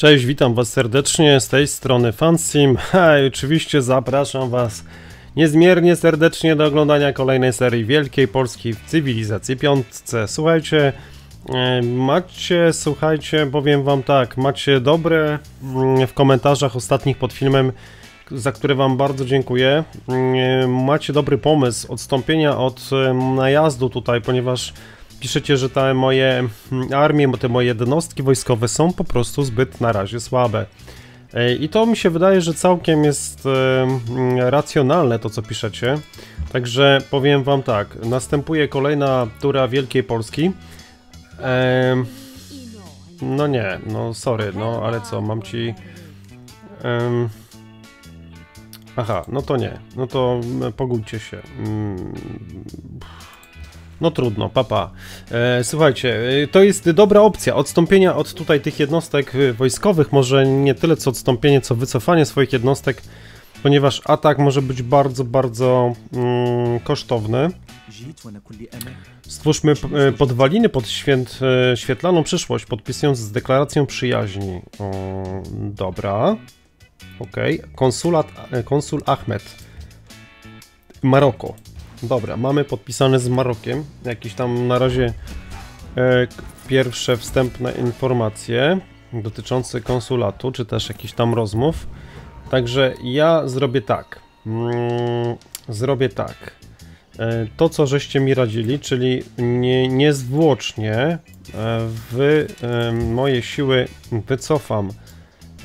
Cześć, witam Was serdecznie z tej strony Fansim. I oczywiście zapraszam Was niezmiernie serdecznie do oglądania kolejnej serii Wielkiej Polskiej Cywilizacji Piątce. Słuchajcie, e, macie, słuchajcie, powiem Wam tak, macie dobre mm, w komentarzach ostatnich pod filmem, za które Wam bardzo dziękuję. Mm, Macie dobry pomysł odstąpienia od najazdu tutaj, ponieważ piszecie, że te moje mm, armie, te moje jednostki wojskowe są po prostu zbyt na razie słabe. E, I to mi się wydaje, że całkiem jest e, mm, racjonalne to, co piszecie. Także powiem wam tak, następuje kolejna tura Wielkiej Polski. Em, no nie, no sorry, no ale co, mam ci... aha, no to nie, no to mm, pogódźcie się. No trudno, papa. Pa. E, słuchajcie, e, to jest dobra opcja. Odstąpienia od tutaj tych jednostek wojskowych, może nie tyle co odstąpienie, co wycofanie swoich jednostek, ponieważ atak może być bardzo, bardzo mm, kosztowny. Stwórzmy e, podwaliny pod święt, e, świetlaną przyszłość, podpisując z deklaracją przyjaźni. O, dobra. Okej. Okay. Konsulat, konsul Ahmed. Maroko. Dobra, mamy podpisane z Marokiem. Jakieś tam na razie e, pierwsze wstępne informacje dotyczące konsulatu, czy też jakichś tam rozmów. Także ja zrobię tak. Mm, zrobię tak. E, to, co żeście mi radzili, czyli nie, niezwłocznie e, wy e, moje siły wycofam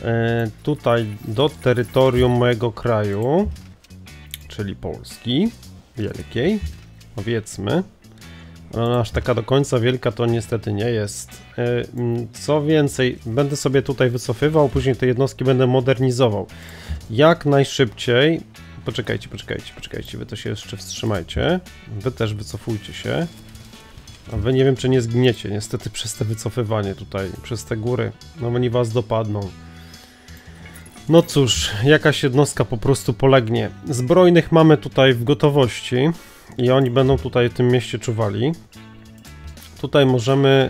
e, tutaj do terytorium mojego kraju, czyli Polski Wielkiej, powiedzmy. Ale aż taka do końca wielka to niestety nie jest. E, Co więcej, będę sobie tutaj wycofywał, później te jednostki będę modernizował. Jak najszybciej Poczekajcie, poczekajcie, poczekajcie, wy to się jeszcze wstrzymajcie. Wy też wycofujcie się. A wy nie wiem, czy nie zgniecie, niestety przez te wycofywanie tutaj, przez te góry. No oni was dopadną. No cóż, jakaś jednostka po prostu polegnie. Zbrojnych mamy tutaj w gotowości i oni będą tutaj w tym mieście czuwali. Tutaj możemy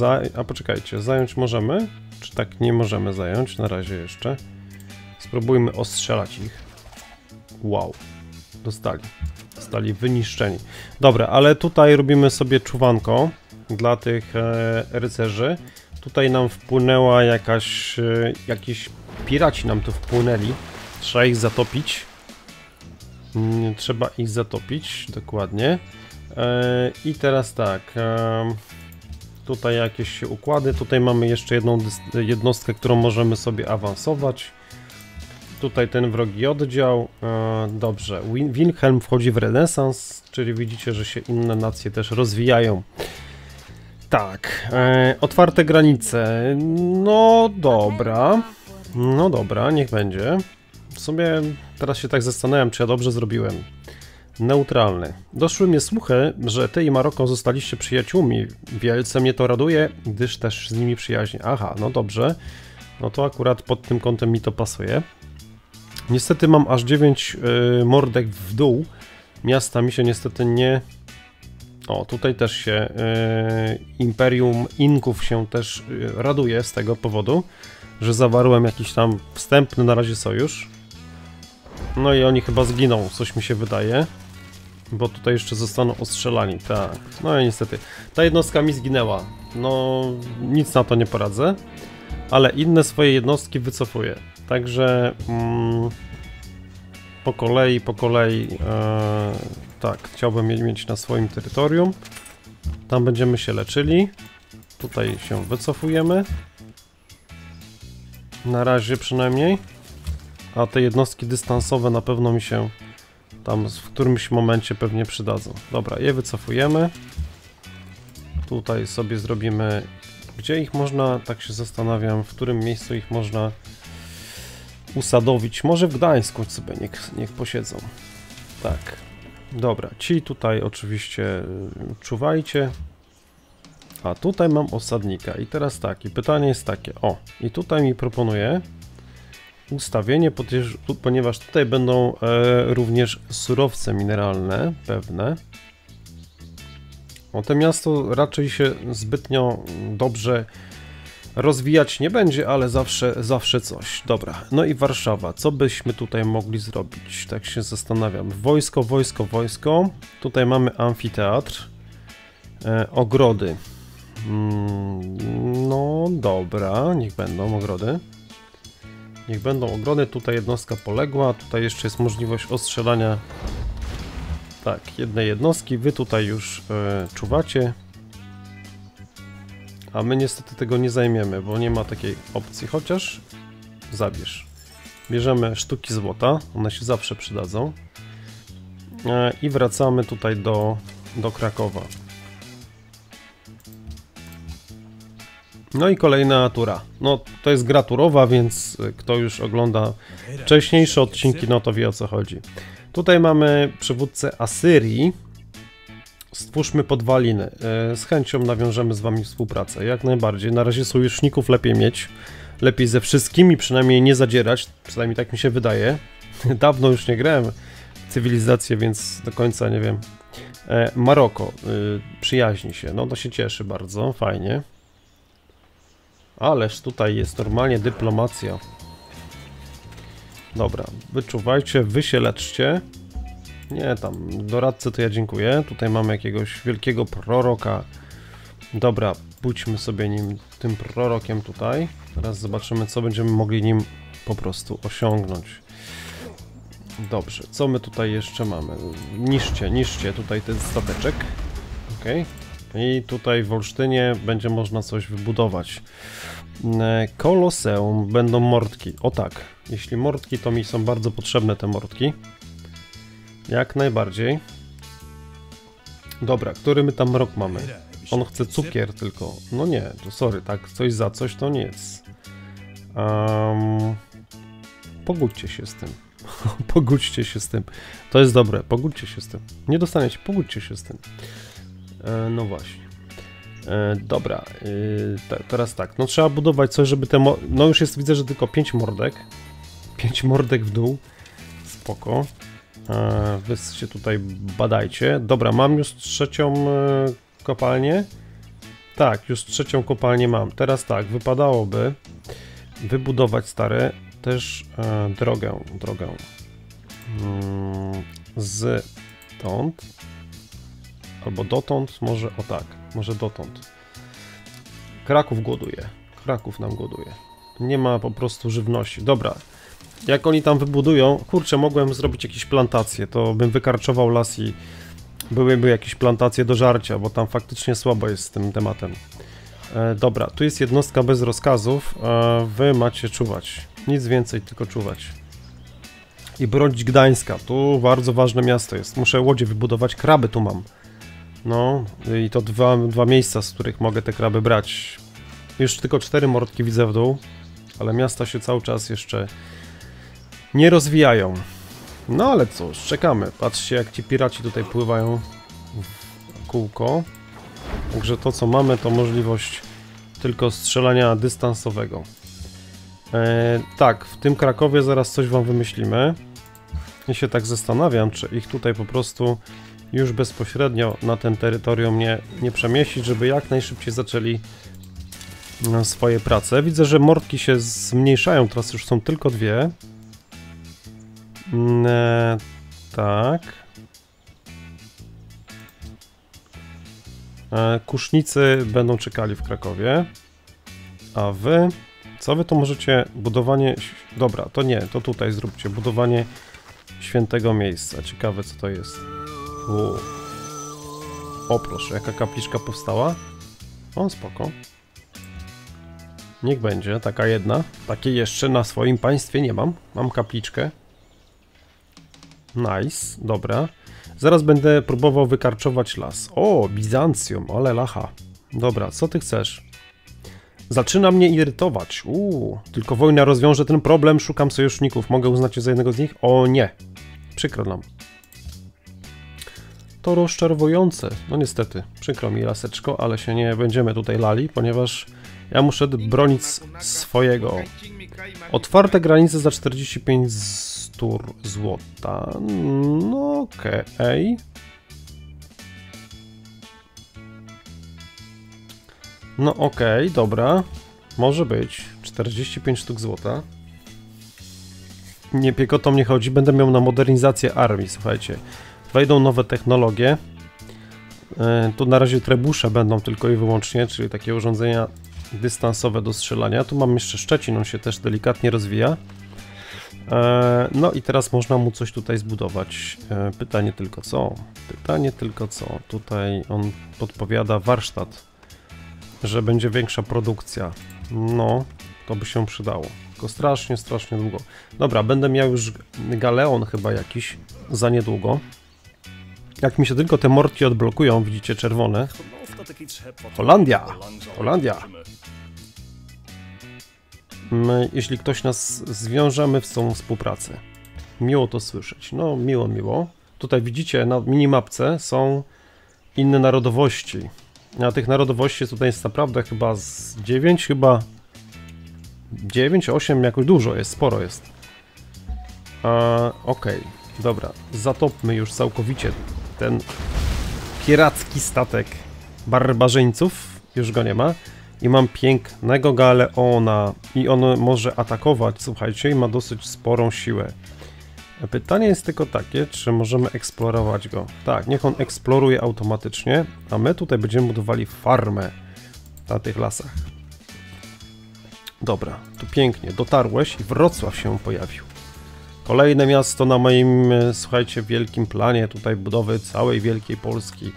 e. A poczekajcie, zająć możemy? Czy tak nie możemy zająć na razie jeszcze? Spróbujmy ostrzelać ich. Wow. Dostali. Zostali wyniszczeni. Dobra, ale tutaj robimy sobie czuwanko dla tych e, rycerzy. Tutaj nam wpłynęła jakaś... E, jakiś piraci nam tu wpłynęli. Trzeba ich zatopić. Mm, Trzeba ich zatopić, dokładnie. E, I teraz tak. tutaj jakieś układy. Tutaj mamy jeszcze jedną jednostkę, którą możemy sobie awansować. Tutaj ten wrogi oddział. E, dobrze. Wilhelm wchodzi w renesans, czyli widzicie, że się inne nacje też rozwijają. Tak. E, otwarte granice. No dobra. No dobra, niech będzie. W sumie teraz się tak zastanawiam, czy ja dobrze zrobiłem. Neutralny. Doszły mnie słuchy, że ty i Maroko zostaliście przyjaciółmi. Wielce mnie to raduje, gdyż też z nimi przyjaźnie. Aha, no dobrze. No to akurat pod tym kątem mi to pasuje. Niestety mam aż 9 y, mordek w dół. Miasta mi się niestety nie... O, tutaj też się y, Imperium Inków się też y, raduje z tego powodu, że zawarłem jakiś tam wstępny na razie sojusz. No i oni chyba zginą, coś mi się wydaje. Bo tutaj jeszcze zostaną ostrzelani, tak. No i niestety. Ta jednostka mi zginęła. No, nic na to nie poradzę. Ale inne swoje jednostki wycofuję. Także mm, po kolei, po kolei e, tak, chciałbym je mieć na swoim terytorium. Tam będziemy się leczyli. Tutaj się wycofujemy. Na razie przynajmniej. A te jednostki dystansowe na pewno mi się tam w którymś momencie pewnie przydadzą. Dobra, je wycofujemy. Tutaj sobie zrobimy. Gdzie ich można, tak się zastanawiam, w którym miejscu ich można usadowić. Może w Gdańsku sobie niech, niech posiedzą. Tak. Dobra, ci tutaj oczywiście y, czuwajcie. A tutaj mam osadnika. I teraz tak, i pytanie jest takie. O, i tutaj mi proponuje ustawienie, ponieważ- tu- ponieważ tutaj będą e, również surowce mineralne pewne. O, to miasto raczej się zbytnio dobrze rozwijać nie będzie, ale zawsze, zawsze coś. Dobra, no i Warszawa. Co byśmy tutaj mogli zrobić? Tak się zastanawiam. Wojsko, wojsko, wojsko. Tutaj mamy amfiteatr. E, ogrody. Mm, no dobra, niech będą ogrody. Niech będą ogrody. Tutaj jednostka poległa. Tutaj jeszcze jest możliwość ostrzelania tak, jednej jednostki. Wy tutaj już e, czuwacie. A my niestety tego nie zajmiemy, bo nie ma takiej opcji, chociaż zabierz. Bierzemy sztuki złota, one się zawsze przydadzą. E, I wracamy tutaj do, do Krakowa. No i kolejna tura. No to jest gra turowa, więc kto już ogląda wcześniejsze odcinki, no to wie o co chodzi. Tutaj mamy przywódcę Asyrii. Stwórzmy podwaliny. E, z chęcią nawiążemy z wami współpracę. Jak najbardziej. Na razie sojuszników lepiej mieć. Lepiej ze wszystkimi przynajmniej nie zadzierać. Przynajmniej tak mi się wydaje. Dawno już nie grałem w cywilizację, więc do końca nie wiem. E, Maroko. Y, przyjaźni się. No to się cieszy bardzo. Fajnie. Ależ tutaj jest normalnie dyplomacja. Dobra, wyczuwajcie, wy się leczcie. Nie, tam, doradcy to ja dziękuję. Tutaj mamy jakiegoś wielkiego proroka. Dobra, pójdźmy sobie nim, tym prorokiem tutaj. Teraz zobaczymy, co będziemy mogli nim po prostu osiągnąć. Dobrze, co my tutaj jeszcze mamy? Niszcie, niszcie tutaj ten stateczek. Ok. I tutaj w Olsztynie będzie można coś wybudować. E, Koloseum będą mordki. O tak, jeśli mordki, to mi są bardzo potrzebne te mordki. Jak najbardziej. Dobra, który my tam rok mamy? On chce cukier tylko. No nie, to sorry, tak, coś za coś to jest. Um, pogódźcie się z tym. pogódźcie się z tym. To jest dobre, pogódźcie się z tym. Nie dostaniecie, pogódźcie się z tym. E, no właśnie. E, dobra, e, teraz tak, no trzeba budować coś, żeby te, no już jest, widzę, że tylko 5 mordek. 5 mordek w dół. Spoko. Wy się tutaj badajcie. Dobra, mam już trzecią kopalnię. Tak, już trzecią kopalnię mam. Teraz tak, wypadałoby wybudować stare też drogę, drogę mm, z stąd albo dotąd, może o tak, może dotąd. Kraków głoduje. Kraków nam głoduje. Nie ma po prostu żywności. Dobra, jak oni tam wybudują, kurczę, mogłem zrobić jakieś plantacje, to bym wykarczował las i byłyby jakieś plantacje do żarcia, bo tam faktycznie słabo jest z tym tematem. E, dobra, tu jest jednostka bez rozkazów, e, wy macie czuwać. Nic więcej, tylko czuwać. I bronić Gdańska, tu bardzo ważne miasto jest. Muszę łodzie wybudować, kraby tu mam. No, i to dwa, dwa miejsca, z których mogę te kraby brać. Już tylko cztery mordki widzę w dół, ale miasta się cały czas jeszcze nie rozwijają. No ale cóż, czekamy. Patrzcie jak ci piraci tutaj pływają w kółko. Także to co mamy to możliwość tylko strzelania dystansowego. E, tak, w tym Krakowie zaraz coś wam wymyślimy. I się tak zastanawiam, czy ich tutaj po prostu już bezpośrednio na ten terytorium nie, nie przemieścić, żeby jak najszybciej zaczęli e, swoje prace. Widzę, że mordki się zmniejszają, teraz już są tylko dwie. Mm, e, tak. E, kusznicy będą czekali w Krakowie. A wy? Co wy to możecie? Budowanie... Dobra, to nie, to tutaj zróbcie. Budowanie świętego miejsca. Ciekawe co to jest. O proszę, jaka kapliczka powstała? O, spoko. Niech będzie, taka jedna. Takiej jeszcze na swoim państwie nie mam. Mam kapliczkę. Nice, dobra. Zaraz będę próbował wykarczować las. O, Bizancjum, ale lacha. Dobra, co ty chcesz? Zaczyna mnie irytować. Uuu, tylko wojna rozwiąże ten problem, szukam sojuszników. Mogę uznać cię za jednego z nich? O nie. Przykro nam. To rozczarowujące. No niestety, przykro mi laseczko, ale się nie będziemy tutaj lali, ponieważ ja muszę bronić swojego. Otwarte granice za 45 tur złota. No okej. Okay. No okej, okay, dobra. Może być. 45 sztuk złota. Nie piekotą nie chodzi. Będę miał na modernizację armii, słuchajcie. Wejdą nowe technologie. E, tu na razie trebusze będą tylko i wyłącznie, czyli takie urządzenia dystansowe do strzelania. Tu mam jeszcze Szczecin, on się też delikatnie rozwija. E, no i teraz można mu coś tutaj zbudować. E, pytanie tylko co? Pytanie tylko co? Tutaj on podpowiada warsztat, że będzie większa produkcja. No, to by się przydało. Tylko strasznie, strasznie długo. Dobra, będę miał już galeon chyba jakiś za niedługo. Jak mi się tylko te morki odblokują, widzicie czerwone. Holandia! Holandia! My, jeśli ktoś nas zwiążemy w tą współpracę. Miło to słyszeć. No, miło, miło. Tutaj widzicie, na minimapce są inne narodowości. A tych narodowości tutaj jest naprawdę chyba z 9, chyba 9, 8, jakoś dużo jest, sporo jest. Okej, okay. dobra, zatopmy już całkowicie ten piracki statek barbarzyńców, już go nie ma. I mam pięknego galeona i on może atakować, słuchajcie, i ma dosyć sporą siłę. Pytanie jest tylko takie, czy możemy eksplorować go. Tak, niech on eksploruje automatycznie, a my tutaj będziemy budowali farmę na tych lasach. Dobra, tu pięknie, dotarłeś i Wrocław się pojawił. Kolejne miasto na moim, e, słuchajcie, wielkim planie tutaj budowy całej Wielkiej Polski.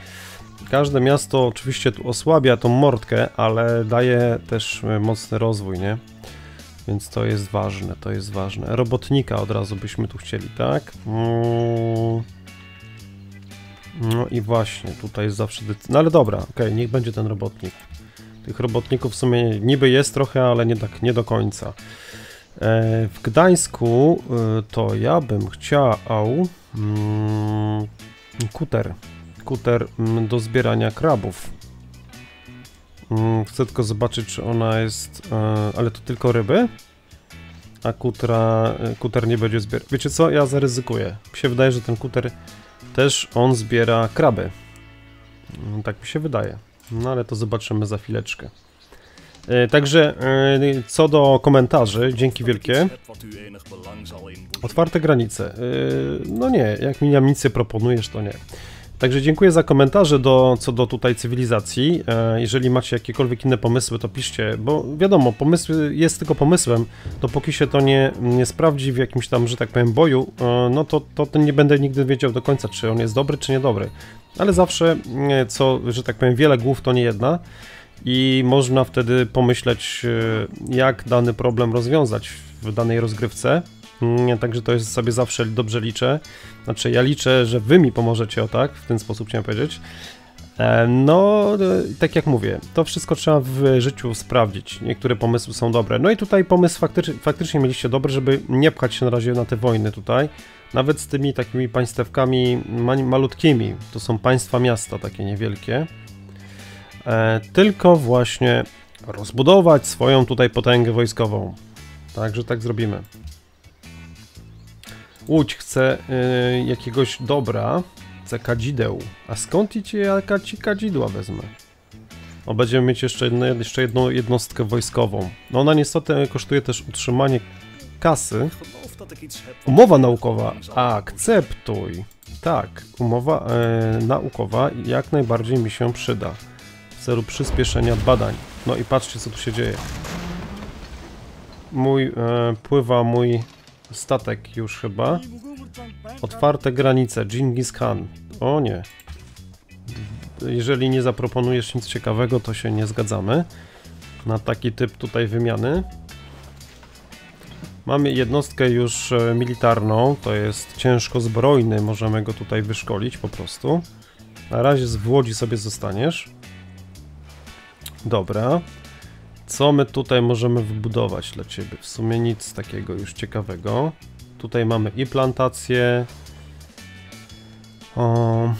Każde miasto oczywiście tu osłabia tą mordkę, ale daje też e, mocny rozwój, nie? Więc to jest ważne, to jest ważne. Robotnika od razu byśmy tu chcieli, tak? Mm. No i właśnie, tutaj jest zawsze... No ale dobra, okej, okay, niech będzie ten robotnik. Tych robotników w sumie niby jest trochę, ale nie, tak, nie do końca. E, w Gdańsku e, to ja bym chciał mm, kuter. Kuter mm, do zbierania krabów. Mm, chcę tylko zobaczyć, czy ona jest... E, ale to tylko ryby? A kutra, kuter nie będzie zbierał. Wiecie co? Ja zaryzykuję. Mi się wydaje, że ten kuter też on zbiera kraby. Tak mi się wydaje. No ale to zobaczymy za chwileczkę. E, także e, co do komentarzy, dzięki wielkie. Otwarte granice. E, no nie, jak mi amunicję proponujesz, to nie. Także dziękuję za komentarze do, co do tutaj cywilizacji. Jeżeli macie jakiekolwiek inne pomysły, to piszcie, bo wiadomo, pomysł jest tylko pomysłem, dopóki się to nie, nie sprawdzi w jakimś tam, że tak powiem, boju, no to, to nie będę nigdy wiedział do końca, czy on jest dobry, czy niedobry ale zawsze, co, że tak powiem, wiele głów to nie jedna i można wtedy pomyśleć, e, jak dany problem rozwiązać w danej rozgrywce. Mm, także to jest sobie zawsze dobrze liczę. Znaczy, ja liczę, że wy mi pomożecie o tak, w ten sposób chciałem powiedzieć. E, no, e, tak jak mówię, to wszystko trzeba w życiu sprawdzić. Niektóre pomysły są dobre. No i tutaj pomysł faktycznie, mieliście dobry, żeby nie pchać się na razie na te wojny tutaj. Nawet z tymi takimi państewkami malutkimi, to są państwa miasta takie niewielkie, tylko właśnie rozbudować swoją tutaj potęgę wojskową. Także tak zrobimy. Łódź chce y, jakiegoś dobra, chce kadzideł. A skąd idzie jaka ci kadzidła wezmę? O, będziemy mieć jeszcze, jedno, jeszcze jedną jednostkę wojskową. No ona niestety kosztuje też utrzymanie kasy, Umowa naukowa. Akceptuj. Tak, umowa e, naukowa jak najbardziej mi się przyda. W celu przyspieszenia badań. No i patrzcie, co tu się dzieje. Mój, e, pływa mój statek już chyba. Otwarte granice, Genghis Khan. O nie. Jeżeli nie zaproponujesz nic ciekawego, to się nie zgadzamy na taki typ tutaj wymiany. Mamy jednostkę już e, militarną, to jest ciężko zbrojny, możemy go tutaj wyszkolić po prostu. Na razie z Łodzi sobie zostaniesz. Dobra. Co my tutaj możemy wybudować dla Ciebie? W sumie nic takiego już ciekawego. Tutaj mamy i plantację. O,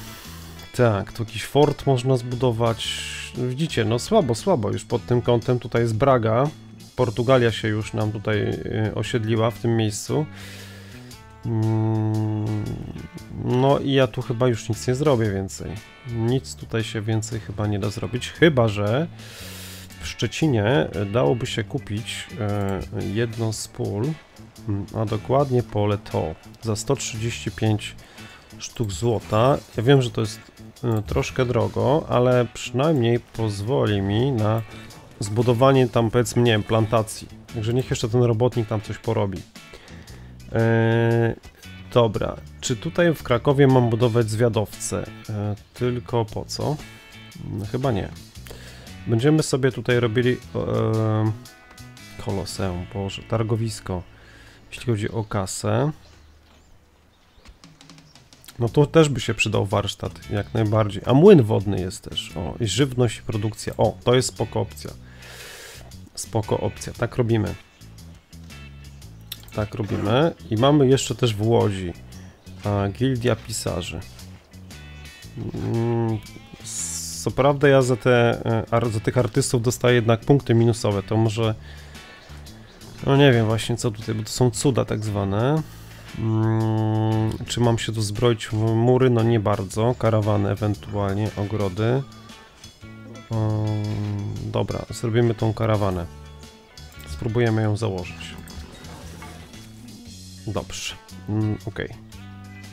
tak, tu jakiś fort można zbudować. Widzicie, no słabo, słabo już pod tym kątem. Tutaj jest Braga, Portugalia się już nam tutaj y, osiedliła w tym miejscu. Mm, no i ja tu chyba już nic nie zrobię więcej. Nic tutaj się więcej chyba nie da zrobić, chyba że w Szczecinie dałoby się kupić e, jedno z pól, mm, a dokładnie pole to za 135 sztuk złota. Ja wiem, że to jest e, troszkę drogo, ale przynajmniej pozwoli mi na zbudowanie tam powiedzmy, nie wiem, plantacji. Także niech jeszcze ten robotnik tam coś porobi. Eee, dobra, czy tutaj w Krakowie mam budować zwiadowcę? Eee, tylko po co? No, chyba nie. Będziemy sobie tutaj robili e, koloseum, boże, targowisko, jeśli chodzi o kasę. No to też by się przydał warsztat, jak najbardziej. A młyn wodny jest też, o, i żywność i produkcja. O, to jest spoko opcja. Spoko opcja, tak robimy. Tak robimy. I mamy jeszcze też w Łodzi a, Gildia Pisarzy. Mm, co prawda ja za, te, e, za tych artystów dostaję jednak punkty minusowe, to może... No nie wiem właśnie co tutaj, bo to są cuda tak zwane. Hmm, czy mam się tu zbroić w mury? No nie bardzo. Karawany ewentualnie, ogrody. Hmm, dobra, zrobimy tą karawanę. Spróbujemy ją założyć. Dobrze, hmm, ok.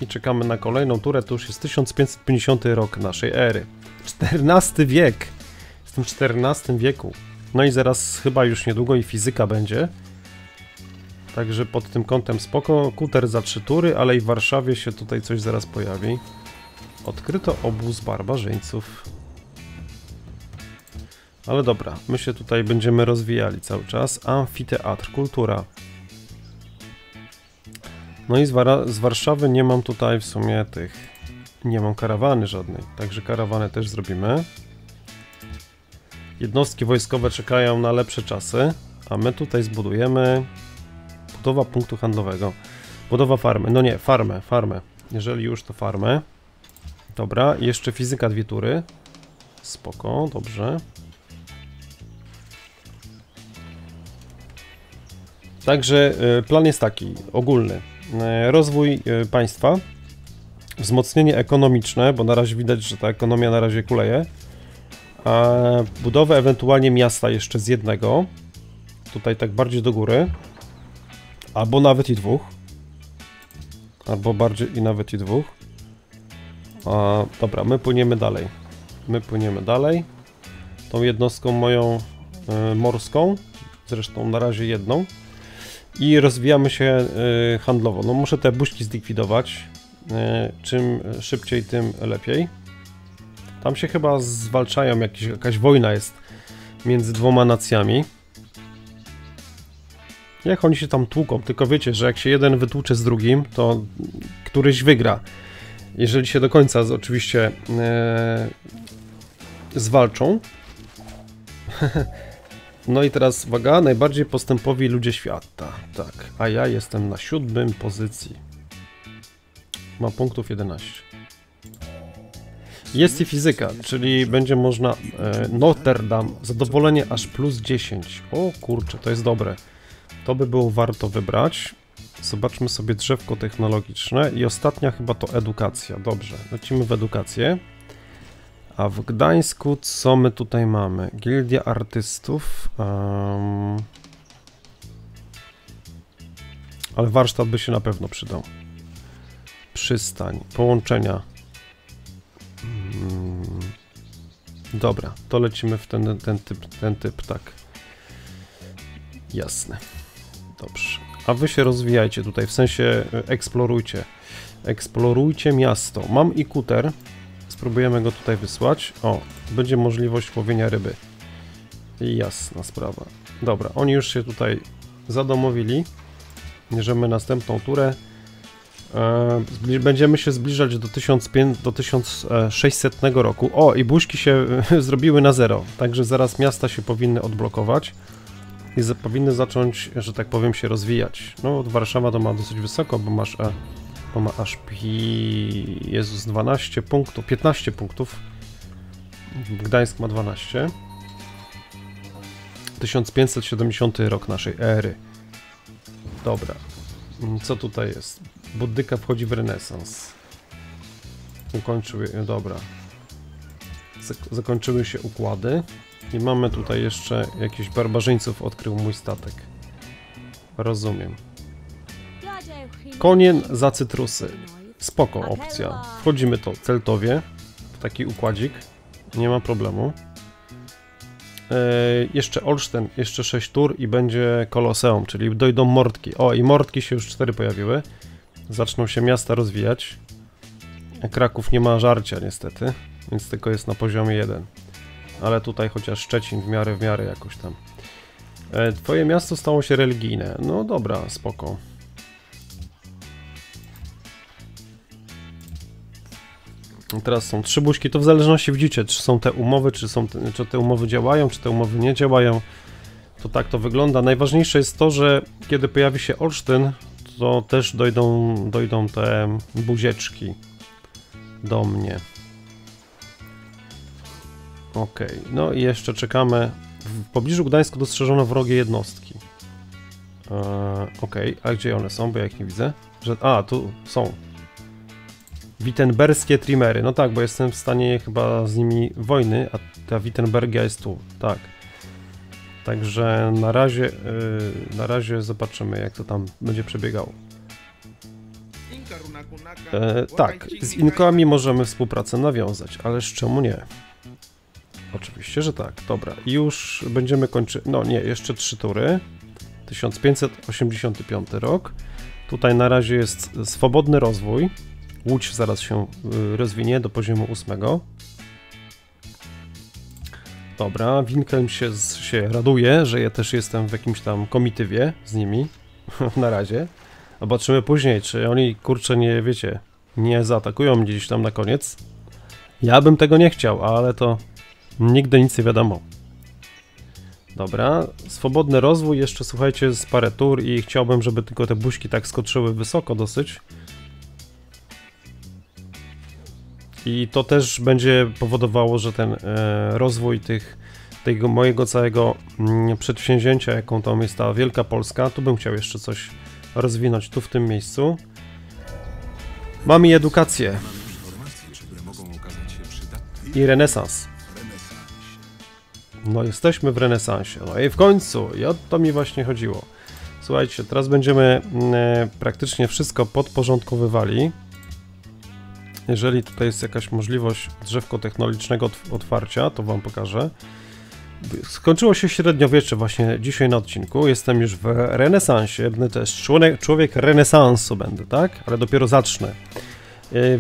I czekamy na kolejną turę, to już jest 1550 rok naszej ery. XIV wiek. Jestem w XIV wieku. No i zaraz chyba już niedługo i fizyka będzie. Także pod tym kątem spoko. Kuter za trzy tury, ale i w Warszawie się tutaj coś zaraz pojawi. Odkryto obóz barbarzyńców. Ale dobra, my się tutaj będziemy rozwijali cały czas. Amfiteatr, kultura. No i z, War z Warszawy nie mam tutaj w sumie tych nie mam karawany żadnej, także karawanę też zrobimy. Jednostki wojskowe czekają na lepsze czasy, a my tutaj zbudujemy budowa punktu handlowego. Budowa farmy, no nie, farmę, farmę. Jeżeli już to farmę. Dobra, jeszcze fizyka dwie tury. Spoko, dobrze. Także y, plan jest taki, ogólny. Y, rozwój y, państwa, wzmocnienie ekonomiczne, bo na razie widać, że ta ekonomia na razie kuleje. A budowę ewentualnie miasta jeszcze z jednego. Tutaj tak bardziej do góry. Albo nawet i dwóch. Albo bardziej i nawet i dwóch. A, dobra, my płyniemy dalej. My płyniemy dalej. Tą jednostką moją y, morską. Zresztą na razie jedną. I rozwijamy się y, handlowo. No muszę te buźki zlikwidować. E, czym szybciej, tym lepiej. Tam się chyba zwalczają, jakieś, jakaś wojna jest między dwoma nacjami. Jak oni się tam tłuką, tylko wiecie, że jak się jeden wytłucze z drugim, to któryś wygra. Jeżeli się do końca oczywiście e, zwalczą. no i teraz uwaga, najbardziej postępowi ludzie świata. Tak, a ja jestem na siódmym pozycji. Ma punktów 11. Jest i fizyka, czyli będzie można e, Notre Dame, zadowolenie aż plus 10. O kurczę, to jest dobre. To by było warto wybrać. Zobaczmy sobie drzewko technologiczne i ostatnia chyba to edukacja. Dobrze, lecimy w edukację. A w Gdańsku co my tutaj mamy? Gildia artystów. Um... Ale warsztat by się na pewno przydał przystań, połączenia. Hmm. Dobra, to lecimy w ten, ten, typ, ten typ, tak. Jasne. Dobrze. A wy się rozwijajcie tutaj, w sensie e, eksplorujcie. Eksplorujcie miasto. Mam i kuter. Spróbujemy go tutaj wysłać. O, będzie możliwość łowienia ryby. Jasna sprawa. Dobra, oni już się tutaj zadomowili. Bierzemy następną turę. E, będziemy się zbliżać do, 1500, do 1600 roku. O, i buźki się zrobiły na zero, także zaraz miasta się powinny odblokować i powinny zacząć, że tak powiem, się rozwijać. No, Warszawa to ma dosyć wysoko, bo masz, e, ma aż pi... Jezus, 12 punktów, 15 punktów. Gdańsk ma 12. 1570 rok naszej ery. Dobra. Co tutaj jest? Buddyka wchodzi w renesans. Ukończyły, dobra. Zakończyły się układy. I mamy tutaj jeszcze jakiś barbarzyńców odkrył mój statek. Rozumiem. Konien za cytrusy. Spoko opcja. Wchodzimy to celtowie. W taki układzik. Nie ma problemu. E, jeszcze Olsztyn, jeszcze 6 tur i będzie Koloseum, czyli dojdą Mordki. O, i Mordki się już 4 pojawiły. Zaczną się miasta rozwijać. Kraków nie ma żarcia niestety, więc tylko jest na poziomie 1. Ale tutaj chociaż Szczecin w miarę, w miarę jakoś tam. E, twoje miasto stało się religijne. No dobra, spoko. Teraz są trzy buźki, to w zależności widzicie, czy są te umowy, czy, są te, czy te umowy działają, czy te umowy nie działają. To tak to wygląda. Najważniejsze jest to, że kiedy pojawi się Olsztyn, to też dojdą, dojdą te buzieczki do mnie. Ok, no i jeszcze czekamy. W pobliżu Gdańsku dostrzeżono wrogie jednostki. Eee, ok, a gdzie one są, bo ja ich nie widzę? Że, a, tu są. Wittenberskie trimery. No tak, bo jestem w stanie chyba z nimi wojny, a ta Wittenbergia jest tu. Tak. Także na razie, yy, na razie zobaczymy, jak to tam będzie przebiegało. E, tak, z Inkami możemy współpracę nawiązać, ależ czemu nie? Oczywiście, że tak. Dobra, już będziemy kończyć. No nie, jeszcze trzy tury. 1585 rok. Tutaj na razie jest swobodny rozwój. Łódź zaraz się y, rozwinie do poziomu 8. Dobra, Winkelm się, się raduje, że ja też jestem w jakimś tam komitywie z nimi. na razie. Zobaczymy później, czy oni, kurczę, nie wiecie, nie zaatakują mnie gdzieś tam na koniec. Ja bym tego nie chciał, ale to nigdy nic nie wiadomo. Dobra, swobodny rozwój, jeszcze słuchajcie, z parę tur i chciałbym, żeby tylko te buźki tak skoczyły wysoko dosyć. I to też będzie powodowało, że ten e, rozwój tych, tego mojego całego mm, przedsięwzięcia, jaką tam jest ta Wielka Polska, tu bym chciał jeszcze coś rozwinąć, tu w tym miejscu. Mamy edukację. I renesans. No jesteśmy w renesansie. No i w końcu, i o to mi właśnie chodziło. Słuchajcie, teraz będziemy mm, e, praktycznie wszystko podporządkowywali. Jeżeli tutaj jest jakaś możliwość drzewko technologicznego otwarcia, to Wam pokażę. Skończyło się średniowiecze właśnie dzisiaj na odcinku. Jestem już w renesansie. Będę też człowiek, człowiek renesansu będę, tak? Ale dopiero zacznę. E,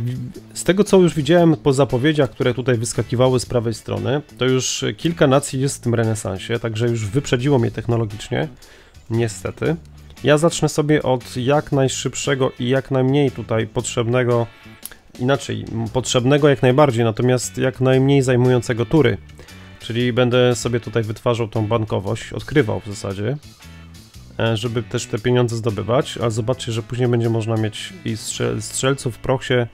z tego co już widziałem po zapowiedziach, które tutaj wyskakiwały z prawej strony, to już kilka nacji jest w tym renesansie, także już wyprzedziło mnie technologicznie. Niestety. Ja zacznę sobie od jak najszybszego i jak najmniej tutaj potrzebnego inaczej, potrzebnego jak najbardziej, natomiast jak najmniej zajmującego tury. Czyli będę sobie tutaj wytwarzał tą bankowość, odkrywał w zasadzie, e, żeby też te pieniądze zdobywać, a zobaczcie, że później będzie można mieć i strzel, strzelców, proch się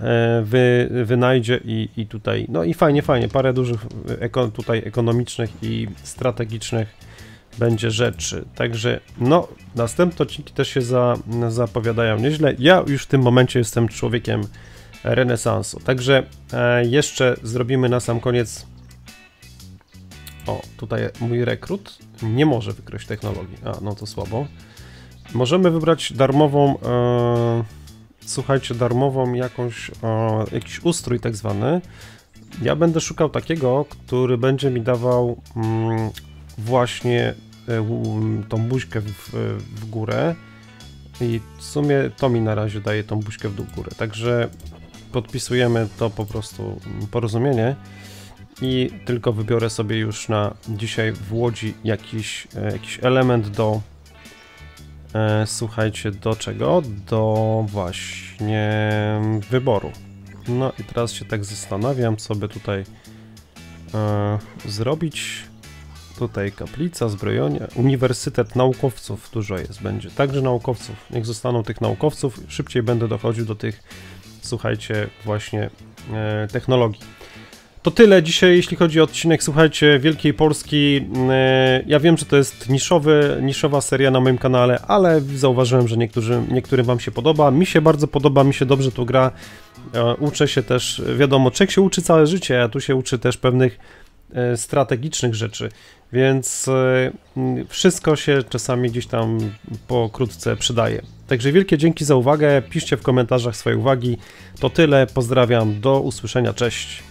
e, wy, wynajdzie i, i tutaj, no i fajnie, fajnie, parę dużych eko, tutaj ekonomicznych i strategicznych będzie rzeczy. Także no, następne odcinki też się za, zapowiadają nieźle. Ja już w tym momencie jestem człowiekiem renesansu. Także e, jeszcze zrobimy na sam koniec. O, tutaj mój rekrut nie może wykryć technologii. A, no to słabo. Możemy wybrać darmową, e, słuchajcie, darmową jakąś, e, jakiś ustrój tak zwany. Ja będę szukał takiego, który będzie mi dawał mm, właśnie e, tą buźkę w, w górę. I w sumie to mi na razie daje tą buźkę w dół górę. Także podpisujemy to po prostu porozumienie i tylko wybiorę sobie już na dzisiaj w Łodzi jakiś, e, jakiś element do e, słuchajcie, do czego? Do właśnie wyboru. No i teraz się tak zastanawiam, co by tutaj e, zrobić. Tutaj kaplica, zbrojenia, Uniwersytet Naukowców dużo jest, będzie. Także naukowców, niech zostaną tych naukowców, szybciej będę dochodził do tych słuchajcie, właśnie e, technologii. To tyle dzisiaj, jeśli chodzi o odcinek, słuchajcie, Wielkiej Polski. E, ja wiem, że to jest niszowy, niszowa seria na moim kanale, ale zauważyłem, że niektórzy, niektórym wam się podoba. Mi się bardzo podoba, mi się dobrze tu gra. E, uczę się też, wiadomo, czek się uczy całe życie, a tu się uczy też pewnych strategicznych rzeczy, więc e, wszystko się czasami gdzieś tam pokrótce przydaje. Także wielkie dzięki za uwagę, piszcie w komentarzach swoje uwagi. To tyle, pozdrawiam, do usłyszenia, cześć.